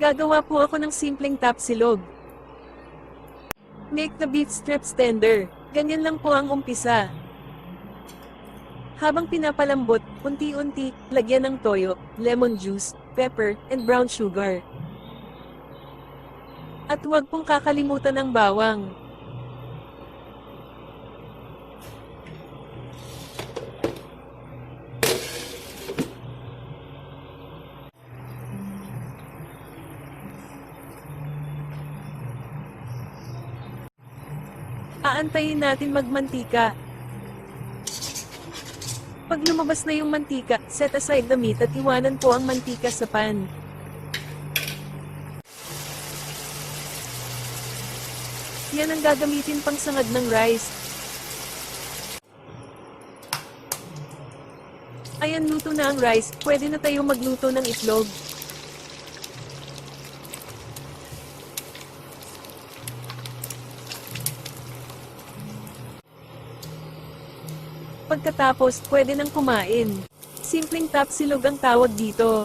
Gagawa po ako ng simpleng tapsilog. Make the beef strips tender. Ganyan lang po ang umpisa. Habang pinapalambot, unti-unti, lagyan ng toyo, lemon juice, pepper, and brown sugar. At huwag pong kakalimutan ng bawang. Aantayin natin magmantika. Pag lumabas na yung mantika, set aside the meat at iwanan po ang mantika sa pan. Yan ang gagamitin pang sangad ng rice. Ayan luto na ang rice, pwede na tayo magluto ng itlog. Pagkatapos, pwede nang kumain. Simpleng tapsilog ang tawag dito.